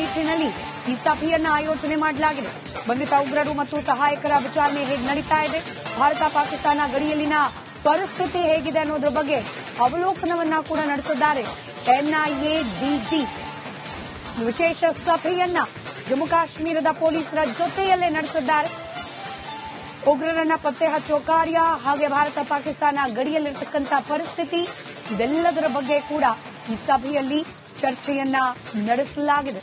ನಿಟ್ಟಿನಲ್ಲಿ ಈ ಸಭೆಯನ್ನ ಆಯೋಜನೆ ಮಾಡಲಾಗಿದೆ. ಬಂಧಿತ ಉಗ್ರರು ಮತ್ತು ಸಹಾಯಕರ ವಿಚಾರಣೆ ಹೇಗೆ ನಡೀತಾ ಇದೆ? ಭಾರತ ಪಾಕಿಸ್ತಾನ ಗಡಿಯಲ್ಲಿನ ಪರಿಸ್ಥಿತಿ ಹೇಗಿದೆ ಅನ್ನೋದ್ರ ಬಗ್ಗೆ ಅವಲೋಕನವನ್ನ ಕೂಡ ನಡೆಸಿದ್ದಾರೆ ಎನ್ಐಎ ಡಿಜಿ ವಿಶೇಷ ಸಭೆಯನ್ನ ಜಮ್ಮು ಕಾಶ್ಮೀರದ ಪೊಲೀಸರ ಜೊತೆಯಲ್ಲೇ ನಡೆಸಿದ್ದಾರೆ. ಉಗ್ರರನ್ನ ಪತ್ತೆ ಹಚ್ಚುವ ಕಾರ್ಯ ಹಾಗೆ ಭಾರತ ಪಾಕಿಸ್ತಾನ ಗಡಿಯಲ್ಲಿರತಕ್ಕಂಥ ಪರಿಸ್ಥಿತಿ, ಇದೆಲ್ಲದರ ಬಗ್ಗೆ ಕೂಡ ಈ ಸಭೆಯಲ್ಲಿ ಚರ್ಚೆಯನ್ನ ನಡೆಸಲಾಗಿದೆ.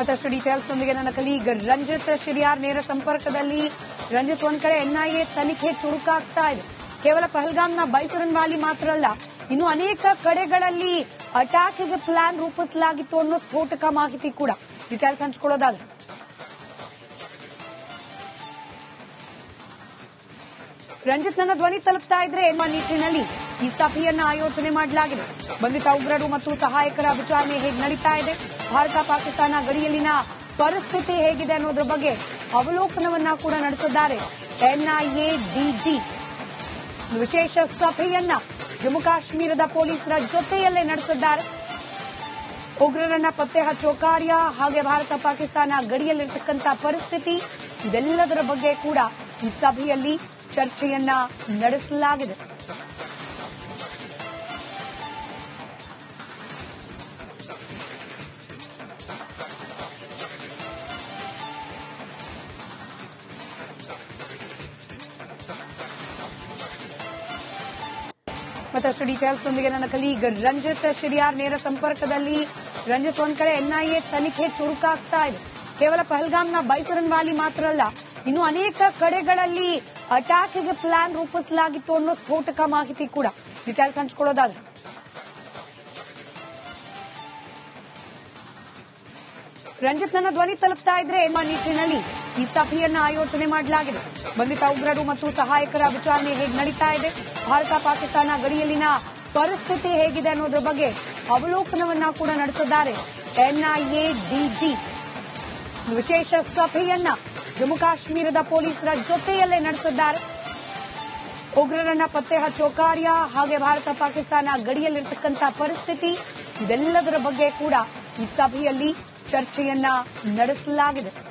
ಮತ್ತಷ್ಟು ಡೀಟೇಲ್ಸ್ ನೊಂದಿಗೆ ನನ್ನ ಕಲೀಗ್ ರಂಜಿತ್ ಶಿರಿಯಾರ್ ನೇರ ಸಂಪರ್ಕದಲ್ಲಿ ರಂಜಿತ್ ಒಂದ್ ಕಡೆ ಎನ್ಐಎ ತನಿಖೆ ಚುರುಕಾಗ್ತಾ ಇದೆ. ಕೇವಲ ಪಹಲ್ಗಾಮ್ನ ಬೈಸೂರನ್ ವಾಲಿ ಮಾತ್ರ ಅಲ್ಲ, ಇನ್ನು ಅನೇಕ ಕಡೆಗಳಲ್ಲಿ ಅಟ್ಯಾಕ್ಗೆ ಪ್ಲಾನ್ ರೂಪಿಸಲಾಗಿತ್ತು ಅನ್ನೋ ಸ್ಫೋಟಕ ಮಾಹಿತಿ ಕೂಡ. ಡೀಟೇಲ್ಸ್ ಹಂಚ್ಕೊಳ್ಳೋದಾದ್ರೆ. ರಂಜಿತ್ ನನ್ನ ಧ್ವನಿ ತಲುಪ್ತಾ ಇದ್ರೆ ಎಂಬ ನಿಟ್ಟಿನಲ್ಲಿ? ಈ ಸಭೆಯನ್ನ ಆಯೋಜನೆ ಮಾಡಲಾಗಿದೆ. ಬಂಧಿತ ಉಗ್ರರು ಮತ್ತು ಸಹಾಯಕರ ವಿಚಾರಣೆ ಹೇಗೆ ನಡೀತಾ ಇದೆ? ಭಾರತ ಪಾಕಿಸ್ತಾನ ಗಡಿಯಲ್ಲಿನ ಪರಿಸ್ಥಿತಿ ಹೇಗಿದೆ ಅನ್ನೋದ್ರ ಬಗ್ಗೆ ಅವಲೋಕನವನ್ನ ಕೂಡ ನಡೆಸಿದ್ದಾರೆ ಎನ್ಐಎ ಡಿಜಿ ವಿಶೇಷ ಸಭೆಯನ್ನ ಜಮ್ಮು ಕಾಶ್ಮೀರದ ಪೊಲೀಸರ ಜೊತೆಯಲ್ಲೇ ನಡೆಸಿದ್ದಾರೆ. ಉಗ್ರರನ್ನ ಪತ್ತೆ ಹಚ್ಚುವ ಕಾರ್ಯ ಹಾಗೆ ಭಾರತ ಪಾಕಿಸ್ತಾನ ಗಡಿಯಲ್ಲಿರ್ತಕ್ಕಂಥ ಪರಿಸ್ಥಿತಿ ಇದೆಲ್ಲದರ ಬಗ್ಗೆ ಕೂಡ ಈ ಸಭೆಯಲ್ಲಿ ಚರ್ಚೆಯನ್ನ ನಡೆಸಲಾಗಿದೆ. ಮತ್ತಷ್ಟು ಡೀಟೇಲ್ಸ್ ನೊಂದಿಗೆ ನನ್ನ ಕಲೀಗ್ ರಂಜಿತ್ ಶಿರಿಯಾರ್ ನೇರ ಸಂಪರ್ಕದಲ್ಲಿ. ರಂಜಿತ್, ಒಂದ್ ಕಡೆ ಎನ್ಐಎ ತನಿಖೆ ಚುರುಕಾಗ್ತಾ ಇದೆ. ಕೇವಲ ಪಹಲ್ಗಾಮ್ನ ಬೈಸರನ್ ವಾಲಿ ಮಾತ್ರ ಅಲ್ಲ, ಇನ್ನು ಅನೇಕ ಕಡೆಗಳಲ್ಲಿ ಅಟ್ಯಾಕ್ಗೆ ಪ್ಲಾನ್ ರೂಪಿಸಲಾಗಿತ್ತು ಅನ್ನೋ ಸ್ಫೋಟಕ ಮಾಹಿತಿ ಕೂಡ. ಡೀಟೇಲ್ಸ್ ಹಂಚ್ಕೊಳ್ಳೋದಾದ್ರೆ. ರಂಜಿತ್, ನನ್ನ ಧ್ವನಿ ತಲುಪ್ತಾ ಇದ್ರೆ ಎಂಬ ನಿಟ್ಟಿನಲ್ಲಿ ಈ ಸಭೆಯನ್ನ ಆಯೋಜನೆ ಮಾಡಲಾಗಿದೆ. ಬಂಧಿತ ಉಗ್ರರು ಮತ್ತು ಸಹಾಯಕರ ವಿಚಾರಣೆ ಹೇಗೆ ನಡೀತಾ ಇದೆ? ಭಾರತ ಪಾಕಿಸ್ತಾನ ಗಡಿಯಲ್ಲಿನ ಪರಿಸ್ಥಿತಿ ಹೇಗಿದೆ ಅನ್ನೋದ್ರ ಬಗ್ಗೆ ಅವಲೋಕನವನ್ನ ಕೂಡ ನಡೆಸಿದ್ದಾರೆ ಎನ್ಐಎ ಡಿಜಿ ವಿಶೇಷ ಸಭೆಯನ್ನ ಜಮ್ಮು ಕಾಶ್ಮೀರದ ಪೊಲೀಸರ ಜೊತೆಯಲ್ಲೇ ನಡೆಸಿದ್ದಾರೆ. ಉಗ್ರರನ್ನ ಪತ್ತೆ ಹಚ್ಚುವ ಕಾರ್ಯ ಹಾಗೆ ಭಾರತ ಪಾಕಿಸ್ತಾನ ಗಡಿಯಲ್ಲಿರ್ತಕ್ಕಂಥ ಪರಿಸ್ಥಿತಿ ಇದೆಲ್ಲದರ ಬಗ್ಗೆ ಕೂಡ ಈ ಸಭೆಯಲ್ಲಿ ಚರ್ಚೆಯನ್ನ ನಡೆಸಲಾಗಿದೆ.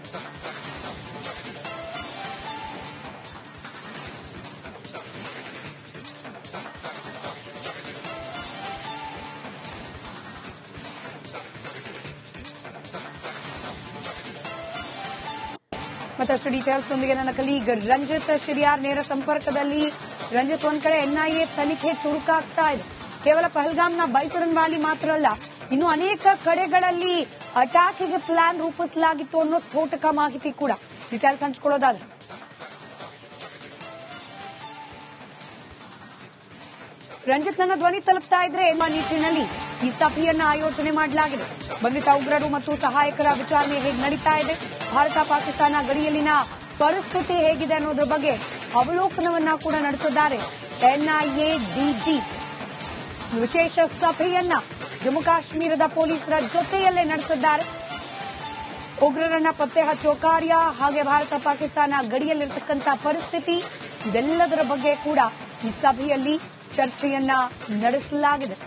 ಮತ್ತಷ್ಟು ಡೀಟೇಲ್ಸ್ ನೊಂದಿಗೆ ನನ್ನ ಕಲೀಗ್ ರಂಜಿತ್ ಶಿರಿಯಾರ್ ನೇರ ಸಂಪರ್ಕದಲ್ಲಿ. ರಂಜಿತ್, ಒಂದ್ ಕಡೆ ಎನ್ಐಎ ತನಿಖೆ ಚುರುಕಾಗ್ತಾ ಇದೆ. ಕೇವಲ ಪಹಲ್ಗಾಮ್ನ ವಾಲಿ ಮಾತ್ರ ಅಲ್ಲ, ಇನ್ನು ಅನೇಕ ಕಡೆಗಳಲ್ಲಿ ಅಟ್ಯಾಕ್ಗೆ ಪ್ಲಾನ್ ರೂಪಿಸಲಾಗಿತ್ತು ಅನ್ನೋ ಸ್ಫೋಟಕ ಮಾಹಿತಿ ಕೂಡ. ಡೀಟೇಲ್ಸ್ ಹಂಚ್ಕೊಳ್ಳೋದಾದ್ರೆ. ರಂಜಿತ್, ನನ್ನ ಧ್ವನಿ ತಲುಪ್ತಾ ಇದ್ರೆ ಎಂಬ ನಿಟ್ಟಿನಲ್ಲಿ? ಈ ಸಭೆಯನ್ನ ಆಯೋಜನೆ ಮಾಡಲಾಗಿದೆ. ಬಂಧಿತ ಉಗ್ರರು ಮತ್ತು ಸಹಾಯಕರ ವಿಚಾರಣೆ ಹೇಗೆ ನಡೀತಾ ಇದೆ? ಭಾರತ ಪಾಕಿಸ್ತಾನ ಗಡಿಯಲ್ಲಿನ ಪರಿಸ್ಥಿತಿ ಹೇಗಿದೆ ಅನ್ನೋದ್ರ ಬಗ್ಗೆ ಅವಲೋಕನವನ್ನ ಕೂಡ ನಡೆಸಿದ್ದಾರೆ ಎನ್ಐಎ, ಡಿಜಿ ವಿಶೇಷ ಸಭೆಯನ್ನ ಜಮ್ಮು ಕಾಶ್ಮೀರದ ಪೊಲೀಸರ ಜೊತೆಯಲ್ಲೇ ನಡೆಸಿದ್ದಾರೆ. ಉಗ್ರರನ್ನ ಪತ್ತೆ ಹಚ್ಚುವ ಕಾರ್ಯ ಹಾಗೆ ಭಾರತ ಪಾಕಿಸ್ತಾನ ಗಡಿಯಲ್ಲಿರತಕ್ಕಂಥ ಪರಿಸ್ಥಿತಿ ಇದೆಲ್ಲದರ ಬಗ್ಗೆ ಕೂಡ ಈ ಸಭೆಯಲ್ಲಿ ಚರ್ಚೆಯನ್ನ ನಡೆಸಲಾಗಿದೆ.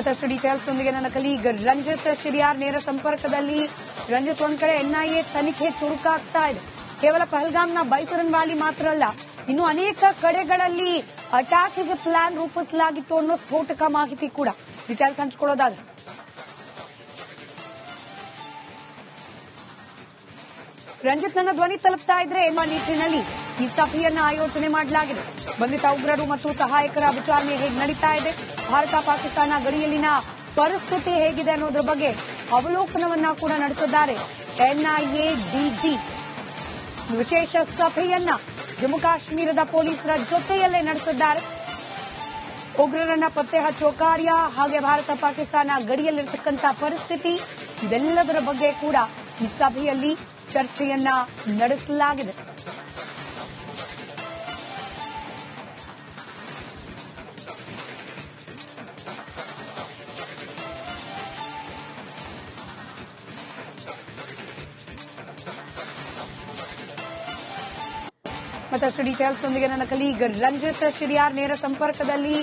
ಮತ್ತಷ್ಟು ಡೀಟೇಲ್ಸ್ ನೊಂದಿಗೆ ನನ್ನ ಕಲೀಗ್ ರಂಜಿತ್ ಶಿರಿಯಾರ್ ನೇರ ಸಂಪರ್ಕದಲ್ಲಿ. ರಂಜಿತ್, ಒಂದ್ ಕಡೆ ಎನ್ಐಎ ತನಿಖೆ ಚುರುಕಾಗ್ತಾ ಇದೆ. ಕೇವಲ ಪಹಲ್ಗಾಮ್ನ ಬೈಸರನ್ ವಾಲಿ ಮಾತ್ರ ಅಲ್ಲ, ಇನ್ನು ಅನೇಕ ಕಡೆಗಳಲ್ಲಿ ಅಟ್ಯಾಕ್ಗೆ ಪ್ಲಾನ್ ರೂಪಿಸಲಾಗಿತ್ತು ಅನ್ನೋ ಸ್ಫೋಟಕ ಮಾಹಿತಿ ಕೂಡ. ಡೀಟೇಲ್ಸ್ ಹಂಚ್ಕೊಳ್ಳೋದಾದ್ರೆ. ರಂಜಿತ್, ನನ್ನ ಧ್ವನಿ ತಲುಪ್ತಾ ಇದ್ರೆ ಎಂಬ ನಿಟ್ಟಿನಲ್ಲಿ ಈ ಸಭೆಯನ್ನ ಆಯೋಜನೆ ಮಾಡಲಾಗಿದೆ. ಬಂಧಿತ ಉಗ್ರರು ಮತ್ತು ಸಹಾಯಕರ ವಿಚಾರಣೆ ಹೇಗೆ ನಡೀತಾ ಇದೆ? ಭಾರತ ಪಾಕಿಸ್ತಾನ ಗಡಿಯಲ್ಲಿನ ಪರಿಸ್ಥಿತಿ ಹೇಗಿದೆ ಅನ್ನೋದ್ರ ಬಗ್ಗೆ ಅವಲೋಕನವನ್ನ ಕೂಡ ನಡೆಸಿದ್ದಾರೆ ಎನ್ಐಎ ಡಿಜಿ ವಿಶೇಷ ಸಭೆಯನ್ನ ಜಮ್ಮು ಕಾಶ್ಮೀರದ ಪೊಲೀಸರ ಜೊತೆಯಲ್ಲೇ ನಡೆಸಿದ್ದಾರೆ. ಉಗ್ರರನ್ನ ಪತ್ತೆ ಹಚ್ಚುವ ಕಾರ್ಯ ಹಾಗೆ ಭಾರತ ಪಾಕಿಸ್ತಾನ ಗಡಿಯಲ್ಲಿರ್ತಕ್ಕಂಥ ಪರಿಸ್ಥಿತಿ ಇದೆಲ್ಲದರ ಬಗ್ಗೆ ಕೂಡ ಈ ಸಭೆಯಲ್ಲಿ ಚರ್ಚೆಯನ್ನ ನಡೆಸಲಾಗಿದೆ. ಮತ್ತಷ್ಟು ಡೀಟೇಲ್ಸ್ ಒಂದಿಗೆ ನನ್ನ ಕಲೀಗ್ ರಂಜಿತ್ ಶಿರಿಯಾರ್ ನೇರ ಸಂಪರ್ಕದಲ್ಲಿ.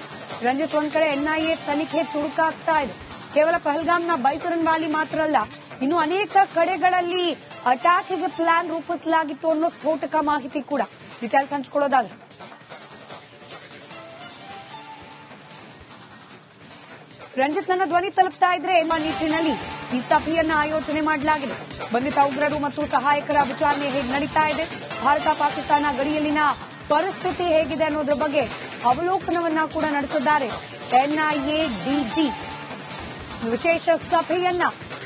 ರಂಜಿತ್, ಒಂದ್ ಕಡೆ ಎನ್ಐಎ ತನಿಖೆ ಚುರುಕಾಗ್ತಾ ಇದೆ. ಕೇವಲ ಪಹಲ್ಗಾಮ್ನ ಬೈಸರನ್ ವ್ಯಾಲಿ ಮಾತ್ರ ಅಲ್ಲ, ಇನ್ನು ಅನೇಕ ಕಡೆಗಳಲ್ಲಿ ಅಟ್ಯಾಕ್ಗೆ ಪ್ಲಾನ್ ರೂಪಿಸಲಾಗಿತ್ತು ಅನ್ನೋ ಸ್ಫೋಟಕ ಮಾಹಿತಿ ಕೂಡ. ಡೀಟೇಲ್ಸ್ ಹಂಚ್ಕೊಳ್ಳೋದಾದ್ರೆ. ರಂಜಿತ್ ನನ್ನ ಧ್ವನಿ ತಲುಪ್ತಾ ಇದ್ರೆ ಎಂಬ ನಿಟ್ಟಿನಲ್ಲಿ ಈ ಸಭೆಯನ್ನ ಆಯೋಜನೆ ಮಾಡಲಾಗಿದೆ. ಬಂಧಿತ ಉಗ್ರರು ಮತ್ತು ಸಹಾಯಕರ ವಿಚಾರಣೆ ಹೇಗೆ ನಡೀತಾ ಇದೆ? ಭಾರತ ಪಾಕಿಸ್ತಾನ ಗಡಿಯಲ್ಲಿನ ಪರಿಸ್ಥಿತಿ ಹೇಗಿದೆ ಅನ್ನೋದ್ರ ಬಗ್ಗೆ ಅವಲೋಕನವನ್ನ ಕೂಡ ನಡೆಸಿದ್ದಾರೆ ಎನ್ಐಎ ಡಿಜಿ ವಿಶೇಷ ಸಭೆಯನ್ನ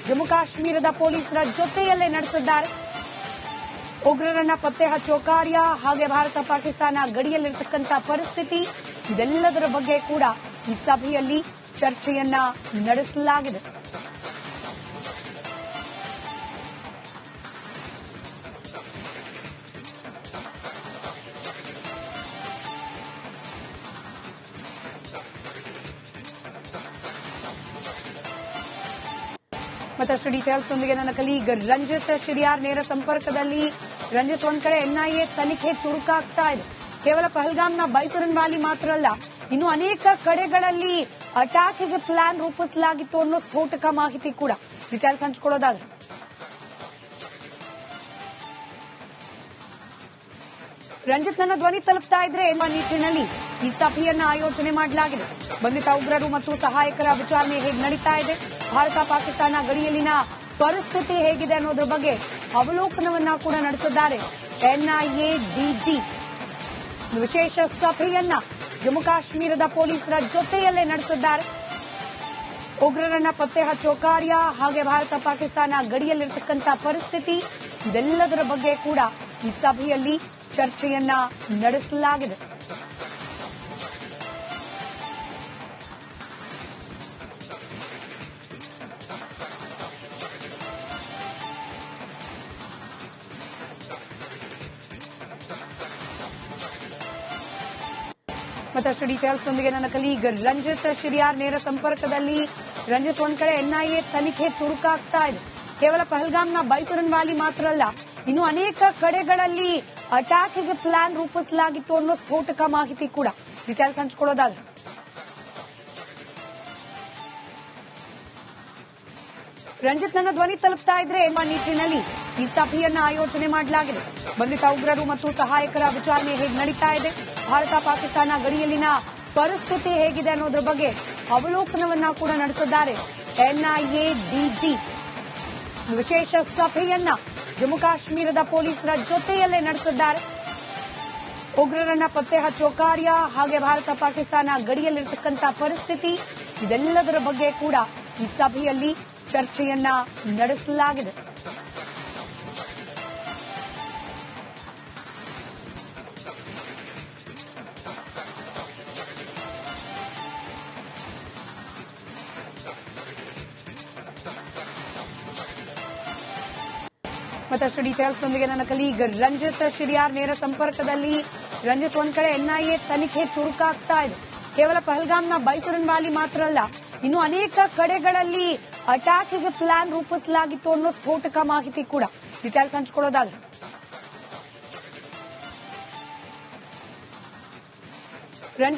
ಜಮ್ಮು ಕಾಶ್ಮೀರದ ಪೊಲೀಸರ ಜೊತೆಯಲ್ಲೇ ನಡೆಸಿದ್ದಾರೆ. ಉಗ್ರರನ್ನ ಪತ್ತೆ ಹಚ್ಚುವ ಕಾರ್ಯ ಹಾಗೆ ಭಾರತ ಪಾಕಿಸ್ತಾನ ಗಡಿಯಲ್ಲಿರತಕ್ಕಂಥ ಪರಿಸ್ಥಿತಿ ಇದೆಲ್ಲದರ ಬಗ್ಗೆ ಕೂಡ ಈ ಸಭೆಯಲ್ಲಿ ಚರ್ಚೆಯನ್ನ ನಡೆಸಲಾಗಿದೆ. ಮತ್ತಷ್ಟು ಡೀಟೇಲ್ಸ್ ಒಂದಿಗೆ ನನ್ನ ಕಲೀಗ್ ರಂಜಿತ್ ಶಿರಿಯಾರ್ ನೇರ ಸಂಪರ್ಕದಲ್ಲಿ ರಂಜಿತ್ ಒಂದ್ ಕಡೆ ಎನ್ಐಎ ತನಿಖೆ ಚುರುಕಾಗ್ತಾ ಇದೆ. ಕೇವಲ ಪಹಲ್ಗಾಮ್ನ ಬೈಸೂರನ್ ವ್ಯಾಲಿ ಮಾತ್ರ ಅಲ್ಲ, ಇನ್ನು ಅನೇಕ ಕಡೆಗಳಲ್ಲಿ ಅಟ್ಯಾಕ್ಗೆ ಪ್ಲಾನ್ ರೂಪಿಸಲಾಗಿತ್ತು ಅನ್ನೋ ಸ್ಫೋಟಕ ಮಾಹಿತಿ ಕೂಡ ಡೀಟೇಲ್ಸ್ ಹಂಚ್ಕೊಳ್ಳೋದಾದ್ರೆ ರಂಜಿತ್ ನನ್ನ ಧ್ವನಿ ತಲುಪ್ತಾ ಇದ್ರೆ ಎಂಬ ನಿಟ್ಟಿನಲ್ಲಿ ಈ ಸಭೆಯನ್ನ ಆಯೋಜನೆ ಮಾಡಲಾಗಿದೆ. ಬಂಧಿತ ಉಗ್ರರು ಮತ್ತು ಸಹಾಯಕರ ವಿಚಾರಣೆ ಹೇಗೆ ನಡೀತಾ ಇದೆ? ಭಾರತ ಪಾಕಿಸ್ತಾನ ಗಡಿಯಲ್ಲಿನ ಪರಿಸ್ಥಿತಿ ಹೇಗಿದೆ ಅನ್ನೋದ್ರ ಬಗ್ಗೆ ಅವಲೋಕನವನ್ನ ಕೂಡ ನಡೆಸಿದ್ದಾರೆ. ಎನ್ಐಎ ಡಿಜಿ ವಿಶೇಷ ಸಭೆಯನ್ನ ಜಮ್ಮು ಕಾಶ್ಮೀರದ ಪೊಲೀಸರ ಜೊತೆಯಲ್ಲೇ ನಡೆಸಿದ್ದಾರೆ. ಉಗ್ರರನ್ನ ಪತ್ತೆ ಹಚ್ಚುವ ಕಾರ್ಯ ಹಾಗೆ ಭಾರತ ಪಾಕಿಸ್ತಾನ ಗಡಿಯಲ್ಲಿರ್ತಕ್ಕಂಥ ಪರಿಸ್ಥಿತಿ ಇದೆಲ್ಲದರ ಬಗ್ಗೆ ಕೂಡ ಈ ಸಭೆಯಲ್ಲಿ ಚರ್ಚೆಯನ್ನ ನಡೆಸಲಾಗಿದೆ. ಮತ್ತಷ್ಟು ಡೀಟೇಲ್ಸ್ ಒಂದಿಗೆ ನನ್ನ ಕಲೀಗ್ ರಂಜಿತ್ ಶಿರಿಯಾರ್ ನೇರ ಸಂಪರ್ಕದಲ್ಲಿ. ರಂಜಿತ್, ಒಂದ್ ಕಡೆ ಎನ್ಐಎ ತನಿಖೆ ಚುರುಕಾಗ್ತಾ ಇದೆ. ಕೇವಲ ಪಹಲ್ಗಾಮ್ನ ಬೈಸರನ್ ವ್ಯಾಲಿ ಮಾತ್ರ ಅಲ್ಲ, ಇನ್ನು ಅನೇಕ ಕಡೆಗಳಲ್ಲಿ ಅಟ್ಯಾಕ್ಗೆ ಪ್ಲಾನ್ ರೂಪಿಸಲಾಗಿತ್ತು ಅನ್ನೋ ಸ್ಫೋಟಕ ಮಾಹಿತಿ ಕೂಡ. ಡೀಟೇಲ್ಸ್ ಹಂಚ್ಕೊಳ್ಳೋದಾದ್ರೆ ರಂಜಿತ್ ನನ್ನ ಧ್ವನಿ ತಲುಪ್ತಾ ಇದ್ರೆ ಎಂಬ ನಿಟ್ಟಿನಲ್ಲಿ ಈ ಸಭೆಯನ್ನ ಆಯೋಜನೆ ಮಾಡಲಾಗಿದೆ. ಬಂಧಿತ ಉಗ್ರರು ಮತ್ತು ಸಹಾಯಕರ ವಿಚಾರಣೆ ಹೇಗೆ ನಡೀತಾ ಇದೆ? ಭಾರತ ಪಾಕಿಸ್ತಾನ ಗಡಿಯಲ್ಲಿನ ಪರಿಸ್ಥಿತಿ ಹೇಗಿದೆ ಅನ್ನೋದ್ರ ಬಗ್ಗೆ ಅವಲೋಕನವನ್ನ ಕೂಡ ನಡೆಸಿದ್ದಾರೆ ಎನ್ಐಎ ಡಿಜಿ ವಿಶೇಷ ಸಭೆಯನ್ನ ಜಮ್ಮು ಕಾಶ್ಮೀರದ ಪೊಲೀಸರ ಜೊತೆಯಲ್ಲೇ ನಡೆಸಿದ್ದಾರೆ. ಉಗ್ರರನ್ನ ಪತ್ತೆ ಹಚ್ಚುವ ಕಾರ್ಯ ಹಾಗೆ ಭಾರತ ಪಾಕಿಸ್ತಾನ ಗಡಿಯಲ್ಲಿರ್ತಕ್ಕಂಥ ಪರಿಸ್ಥಿತಿ ಇದೆಲ್ಲದರ ಬಗ್ಗೆ ಕೂಡ ಈ ಸಭೆಯಲ್ಲಿ ಚರ್ಚೆಯನ್ನ ನಡೆಸಲಾಗಿದೆ. ಮತ್ತಷ್ಟು ಡೀಟೇಲ್ಸ್ ನೊಂದಿಗೆ ನನ್ನ ಕಲೀಗ್ ರಂಜಿತ್ ಶಿರಿಯಾರ್ ನೇರ ಸಂಪರ್ಕದಲ್ಲಿ. ರಂಜಿತ್, ಒಂದ್ ಕಡೆ ಎನ್ಐಎ ತನಿಖೆ ಚುರುಕಾಗ್ತಾ ಇದೆ. ಕೇವಲ ಪಹಲ್ಗಾಮ್ನ ಬೈಸರನ್ ವ್ಯಾಲಿ ಮಾತ್ರ ಅಲ್ಲ, ಇನ್ನು ಅನೇಕ ಕಡೆಗಳಲ್ಲಿ ಅಟ್ಯಾಕ್ಗೆ ಪ್ಲಾನ್ ರೂಪಿಸಲಾಗಿತ್ತು ಅನ್ನೋ ಸ್ಫೋಟಕ ಮಾಹಿತಿ ಕೂಡ ಡೀಟೇಲ್ಸ್ ಹಂಚ್ಕೊಳ್ಳೋದಾದ್ರೆ.